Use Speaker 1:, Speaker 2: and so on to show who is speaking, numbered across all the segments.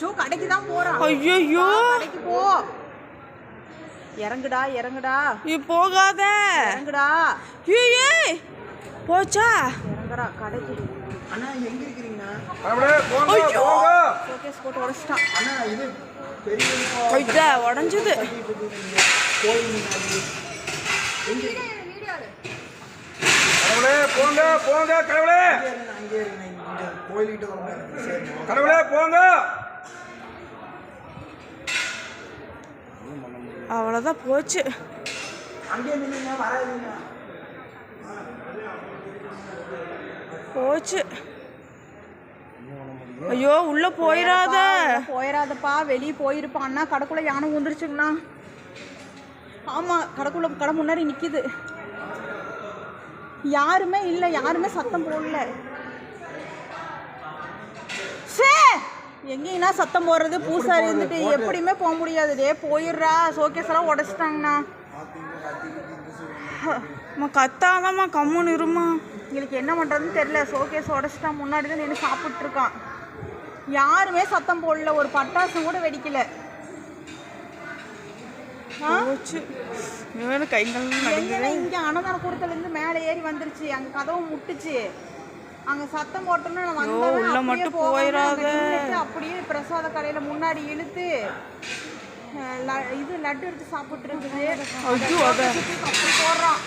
Speaker 1: Joe கடைக்கு தான் போறான்
Speaker 2: ஐயோ
Speaker 1: கடைக்கு போ. இறங்குடா இறங்குடா.
Speaker 2: நீ போகாத.
Speaker 1: இறங்குடா.
Speaker 2: ஏய் போச்சா?
Speaker 1: இறங்குறா கடைக்கு.
Speaker 3: அண்ணா எங்க
Speaker 4: போங்க
Speaker 2: ஐயோ.
Speaker 4: போங்க.
Speaker 1: ஷோகேஸ் போட்டு உடச்சிட்டான்.
Speaker 3: அண்ணா இது பெரிய
Speaker 2: உடஞ்சது.
Speaker 4: போங்க போங்க கடவுளே. கடவுளே போங்க.
Speaker 2: அவ்வளோதான் போச்சு. போச்சு. ஐயோ உள்ள போயிடாத
Speaker 1: போயிடாதப்பா வெளியே போயிருப்பான்னா கடைக்குள்ள யானை வந்துருச்சுங்கண்ணா ஆமா கடைக்குள்ள கடை முன்னாடி நிக்குது. யாருமே இல்லை யாருமே சத்தம் போடல சே எங்கேனா சத்தம் போடுறது பூசாரி இருந்துட்டு எப்படியுமே போக முடியாது. டே போயிடுறா. ஷோகேஸ் எல்லாம் உடச்சிட்டாங்கண்ணா.
Speaker 2: அம்மா கத்தாதம்மா கம்முன்னு இருமா
Speaker 1: எங்களுக்கு என்ன பண்ணுறதுன்னு தெரியல. ஷோகேஸ் உடச்சிட்டான் முன்னாடி தான் நின்று சாப்பிட்டு இருக்கான் யாருமே சத்தம் போடல. ஒரு பட்டாசம் கூட வெடிக்கல. இங்க அன்னதான கூடத்துல இருந்து மேலே ஏறி வந்துருச்சு. அங்க கதவு முட்டுச்சு. அங்க சத்தம் போட்டோன்னு நான் வந்தவன்
Speaker 2: உள்ள மட்டும் போயிராத.
Speaker 1: அப்படியே பிரசாத கடையில முன்னாடி இழுத்து இது லட்டு எடுத்து சாப்பிட்டு இருக்குது
Speaker 2: ஐயோ, அத.
Speaker 1: அப்படி போடுறான்.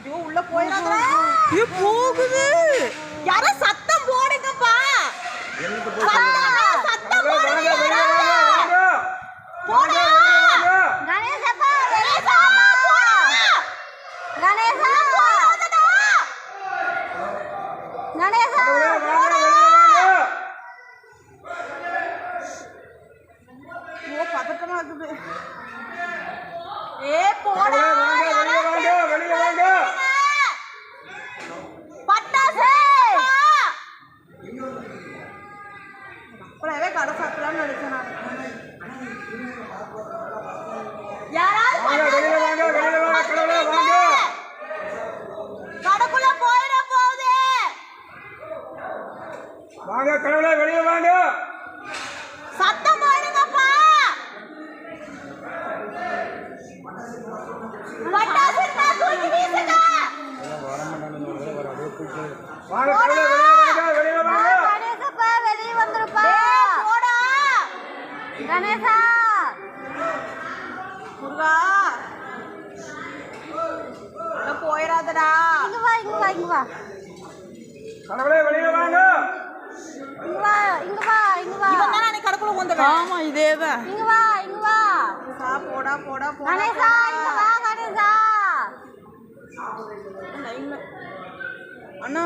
Speaker 1: ஐயோ உள்ள போயிடாதடா.
Speaker 2: ஏ போகுது.
Speaker 1: யாரோ சத்தம் போடுங்கப்பா
Speaker 4: கடவுளே
Speaker 1: போடுங்க
Speaker 4: வாங்க வாங்க
Speaker 1: யாராவது.
Speaker 4: வாங்க
Speaker 1: போடா.
Speaker 4: வாங்க
Speaker 1: கணேசப்பா கணேசா கணேசா கணேசா
Speaker 4: கடவுளே வாங்க வெளியே வாங்க
Speaker 1: ஓ பதட்டமா இருக்குது ஏ போடா
Speaker 4: கடவுளே வாங்க வெளியே வாங்க வெளியே வாங்க
Speaker 1: பட்டாசு அப்பளவே கடை சாப்பிடலாம்னு நினைச்சேன் நான் யாராவது
Speaker 4: வாங்க வெளியே வாங்க வெளியே வாங்க கடவுளே வாங்க
Speaker 1: கடைக்குள்ள போயிட போகுது
Speaker 4: வாங்க கடவுளே வெளியே வாங்க.
Speaker 1: சத்தம் போடுங்கப்பா. பட்டாசு இருந்தா தூக்கி வீசுங்க.
Speaker 4: வாங்க கடவுளே வெளியே வாங்க வெளியே வாங்க.
Speaker 1: கணேசப்பா வெளிய வந்துருப்பா. போடா. கணேசா. முருகா. அட போயிராதடா இங்க வா இங்க வா இங்க வா.
Speaker 4: கடவுளே வெளியே வாங்க.
Speaker 1: இங்க வா இங்க வா இங்க வா. இவன் தான் அன்னைக்கு கடக்குள்ள வந்தவன்
Speaker 2: ஆமா இதேதான்
Speaker 1: இங்க வா இங்க வா. போடா போடா போடா கணேசா இங்க வா கணேசா. அண்ணா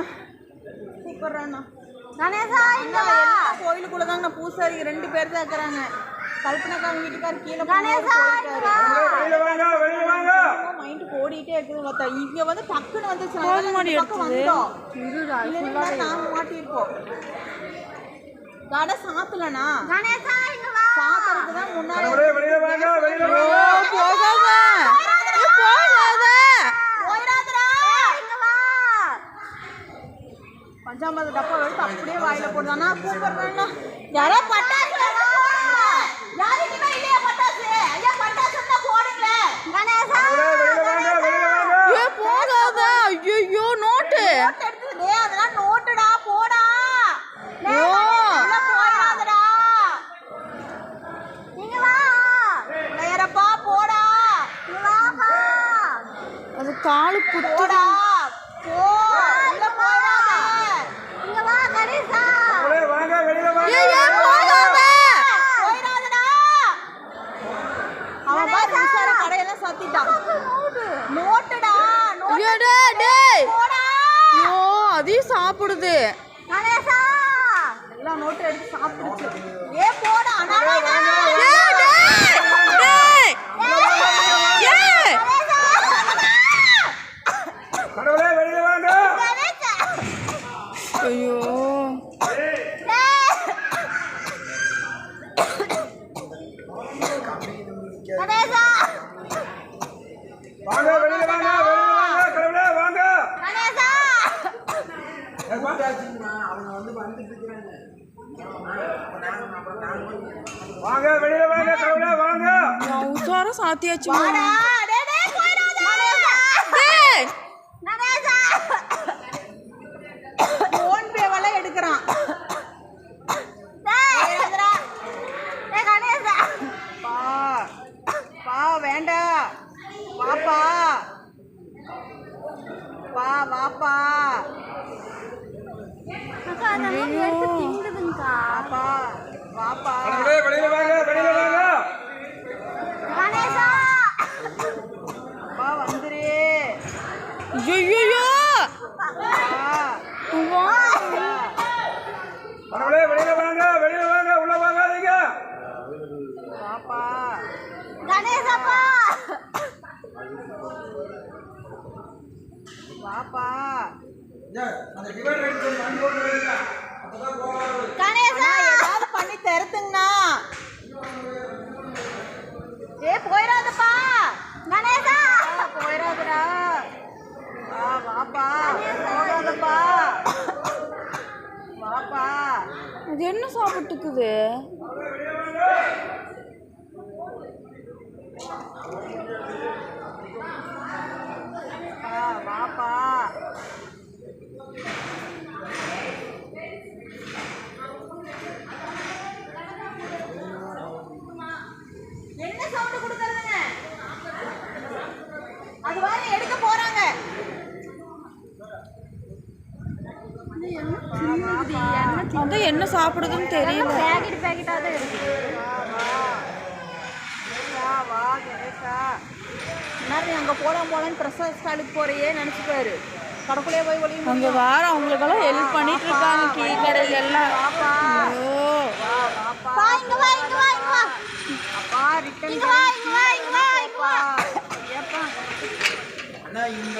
Speaker 1: கூப்பிடுறேன் அண்ணா கணேசா இங்க வா. கோயிலுக்குள்ள தாங்க பூசாரி ரெண்டு பேர் தான் இருக்கிறாங்க. வீட்டுக்கார் கீழே கணேசா இங்க வா
Speaker 4: வெளியே வாங்க வெளியே வாங்க
Speaker 1: மைண்ட் இங்க வந்து டக்குன்னு வந்துச்சு
Speaker 2: போன்
Speaker 1: நாங்க
Speaker 2: மாடி
Speaker 1: இந்த பக்கம்
Speaker 2: எடுத்தது.
Speaker 1: வந்தோம் இல்லைன்னா நாம மாட்டியிருப்போம். கடை சாத்தலனா கணேசா இங்க வா. சாத்துறதுக்கு தான் முன்னாடி
Speaker 4: கடவுளே வெளியே வாங்க வெளியே
Speaker 2: ஓ
Speaker 4: வாங்க
Speaker 2: போகாத ஏ, போகாத
Speaker 1: போயிடாதடா இங்க வா பஞ்சாமது டப்பா எடுத்து அப்படியே வாயில போடுதானா கூப்பிடுறேன்னா யாரோ பட்டாசு யாருக்குமே இல்லையா பட்டாசு ஐயா பட்டாசு இருந்தா போடுங்களே கணேசா
Speaker 4: கடவுளே வெளியே வாங்க வெளியே வாங்க
Speaker 2: ஏ போகாத ஐயோ நோட்டு
Speaker 1: நோட் எடுத்தது டேய் அதெல்லாம் நோட்டுடா போடா
Speaker 2: ஓ.
Speaker 1: உள்ள போயிடாதடா நீங்க வா நேரப்பா போடா இங்க வாப்பா
Speaker 2: அது காலு குத்துடா.
Speaker 1: போ உள்ள இங்க வா கணேசா.
Speaker 4: வாங்க
Speaker 1: அவன் பாரு உசார கடையெல்லாம் சாத்திட்டான் நோட்டுடா நோட்டு.
Speaker 2: டேய் டேய்.
Speaker 1: போடா.
Speaker 2: ஐயோ அதையும் சாப்பிடுது.
Speaker 1: கணேசா. எல்லா நோட்டும் எடுத்து சாப்பிடுச்சு. ஏ போடா அனாதை
Speaker 2: ஏ டேய் டேய் ஏய்
Speaker 4: கடவுளே வெளியே வாங்க
Speaker 2: ஐயோ.
Speaker 4: வாங்க வெளியே வாங்க வெளியே வாங்க கடவுளே வாங்க.
Speaker 3: அவங்க வந்து
Speaker 4: வாங்க வெளியில வாங்க கடவுளே வாங்க.
Speaker 2: நான் உசாரம் சாத்தியாச்சு
Speaker 1: வாடா டேய் டேய் போயிடாத
Speaker 2: டேய்
Speaker 1: நடேசா ஃபோன் பேவெல்லாம் எடுக்கிறான் டேய் எதுரா டேய் கணேசா பா பா வேண்டாம் வாப்பா வா வாப்பா வாப்பா வாப்பா
Speaker 4: கடவுளே வெளியில வாங்க வெளியில வாங்க
Speaker 1: கணேசா வா வந்துரு
Speaker 2: ஐயோ
Speaker 1: வா
Speaker 4: கடவுளே வெளியில வாங்க வெளியில வாங்க உள்ள வாங்காதீங்க
Speaker 1: பாப்பா
Speaker 3: அந்த டிவைடர் எடுத்து சொல்லி வண்டி
Speaker 1: கணேசா! ஏதாவது பண்ணி தருத்துங்கண்ணா ஏ போயிடாதப்பா. கணேசா! போயிடாதடா. வாப்பா. போகாதப்பா. வாப்பா.
Speaker 2: அது என்ன சாப்பிட்டுக்குது
Speaker 1: வா வாப்பா என்ன சவுண்ட் கொடுக்கறதுங்க அது வரை எடுக்க போறாங்க
Speaker 2: அதான் என்ன சாப்பிடுதுன்னு தெரியல.
Speaker 1: பேக்கெட் பேக்கெட்டா தான் இருக்கு. நேரம் அங்க போலாம் போலான்னு பிரசாத் ஸ்டாலுக்கு போறியே நினைச்சுப்பாரு. கடக்குள்ளே போய் ஒளி
Speaker 2: அங்க வேற அவங்களுக்கெல்லாம் ஹெல்ப் பண்ணிட்டு இருக்காங்க கீ கடையில எல்லாம்.
Speaker 1: பாப்பா
Speaker 2: ஐயோ.
Speaker 1: வா இங்க வா இங்க வா இங்க வா. அப்பா ரிட்டன் இங்க வா இங்க வா இங்க வா இங்க வா. ஏப்பா.
Speaker 3: அண்ணா இந்த